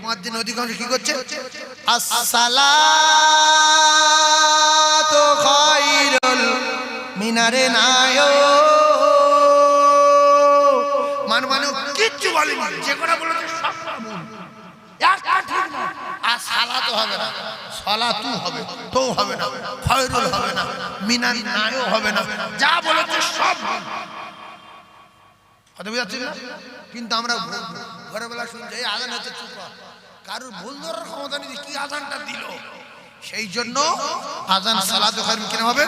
মুয়াজ্জিন অধিকাংশ কি করছে আসসালাতু খায়রুল মিনারে নায়ো মান মানে কিচ্ছু বলেনি যে কথা বলেছে সব ভুল। একটা ঠিক না আর হবে না সালাতু হবে তো হবে না খয়রুল হবে না মিনার নায়ও হবে না যা বলেছে সব ভুল। কথা বুঝাচ্ছি না কিন্তু আমরা ভোর- ভোরবেলা শুনছি আজান হচ্ছে চুপ। কারোর ভুল ধরার ক্ষমতা নেই কি আজানটা দিল। সেই জন্য আজান সালাত খায়রুল কেন হবে।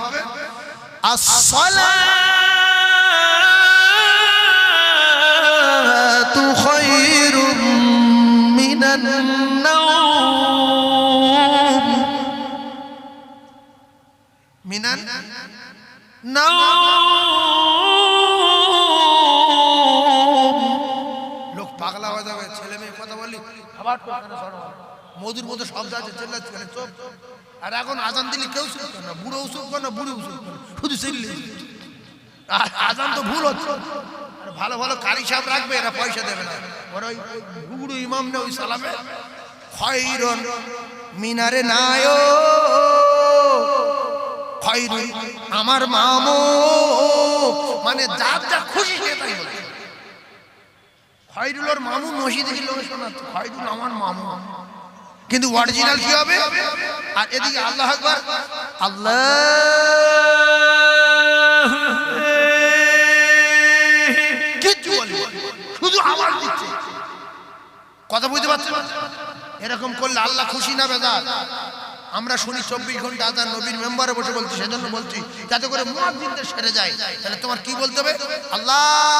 মিনান নাওম। তো মধুর মতো শব্দ আছে চেল্লাচ্ছি চোখ। আর এখন আজান দিলে কেউ শুনবে না। বুড়ো শুনবে না, বুড়ি না। শুধু চিল্লি। আজান তো ভুল হচ্ছে। ভালো ভালো কারি সাহেব রাখবে, এরা পয়সা দেবে না। ওরা ওই গুগুড়ু ইমাম না ওই সালামে। খয়রন মিনারে নায়ো। খয়রুন আমার মামো। মানে যার যা খুশি সে তাই বলে। খয়রুলোর মামু মসজিদে ছিল শোনাচ্ছে খয়রুল আমার মামু। কিন্তু অরিজিনাল কি হবে? আর এদিকে আল্লাহ আকবার। আল্লাহ। কিচ্ছু বলি শুধু আওয়াজ দিচ্ছে। কথা বুঝতে পারছেন? এরকম করলে আল্লাহ খুশি না বেদার আমরা শুনি চব্বিশ ঘণ্টা আদার নবীর মেম্বারে বসে বলছি, সেজন্য বলছি, যাতে করে মুয়াজ্জিনদের সেরে যায়। তাহলে তোমার কি বলতে হবে? আল্লাহু।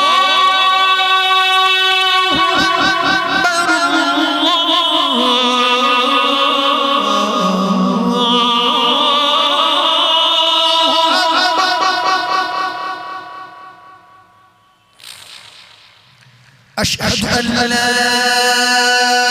أشهد أن لا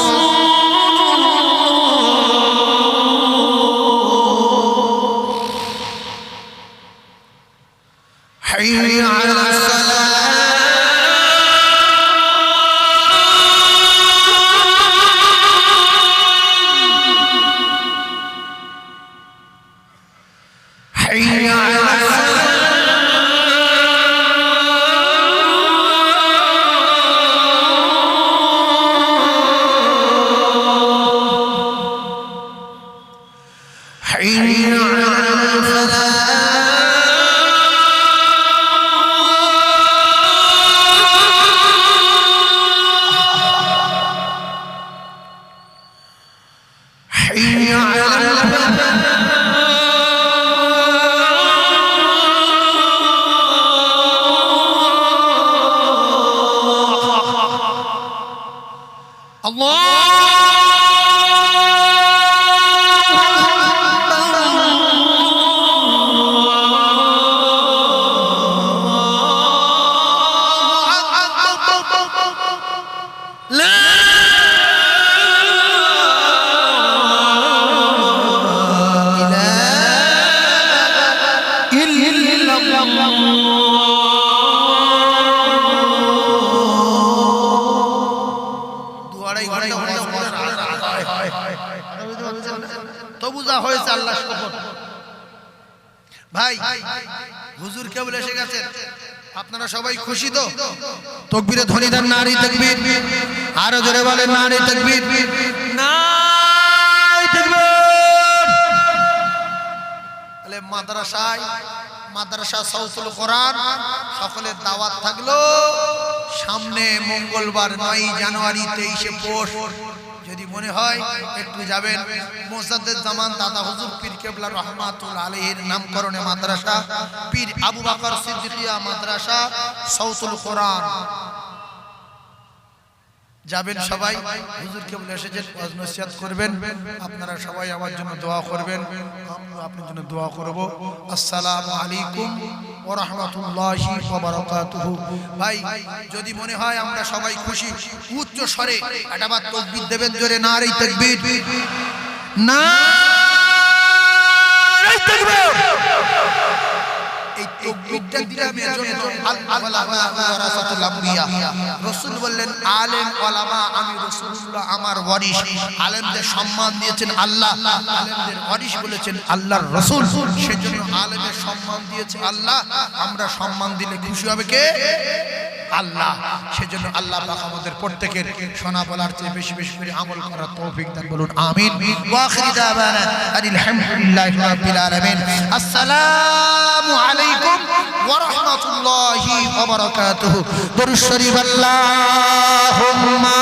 Hey. Allah হয়েছে আল্লাহ শপথ। ভাই, হুজুর কেবল এসে গেছেন আপনারা সবাই খুশি তো? তকবীরে ধ্বনি নারী তকবীর। আরও জোরে বলেন, নারী তকবীর। তাহলে মাদ্রাসায়, মাদ্রাসা সাউথুল কোরআন, সকলের দাওয়াত থাকল, সামনে মঙ্গলবার নয় জানুয়ারি তেইশে পৌষ। যদি মনে হয়, একটু যাবেন। মোসাদ্দের জামান দাদা হুজুর পীর কেবলা রহমাতুল আলহের নামকরণে মাদ্রাসা, পীর আবু বাকর সিদ্দিকিয়া মাদ্রাসা সাউথুল কোরআন। যাবেন সবাই। হুজুর কেবল এসেছেন নসিহত করবেন। আপনারা সবাই আমার জন্য দোয়া করবেন। আপনার জন্য দোয়া করব। আসসালামু আলাইকুম ওয়া রাহমাতুল্লাহি ওয়া বারাকাতুহু। ভাই, যদি মনে হয় আমরা সবাই খুশি, উচ্চ স্বরে একবার তাকবীর দেবেন জোরে না নারী তাকবীর। এই দিলাম এজন্য ওয়ারাসাতুল আম্বিয়া। রাসূল বললেন আলেম ওলামা আমি রাসূলুল্লাহ আমার ওয়ারিস আলেমদের সম্মান দিয়েছেন আল্লাহ। আলেমদের ওয়ারিস বলেছেন আল্লাহর রাসূল। সেজন্য আলেমের সম্মান দিয়েছে আল্লাহ। আমরা সম্মান দিলে খুশি হবে কে? আল্লাহ, সেজন্য আল্লাহ পাক আমাদের প্রত্যেকের শোনা বলার চেয়ে বেশি বেশি করে আমল করার তৌফিক দান বলুন, আমিন। ওয়া আখিরি দাওয়ানা আনিল হামদুলিল্লাহি রাব্বিল আলামিন। আসসালামু আলাইকুম ওয়া রাহমাতুল্লাহি ওয়া বারাকাতুহু। দরুদ শরীফ, আল্লাহুম্মা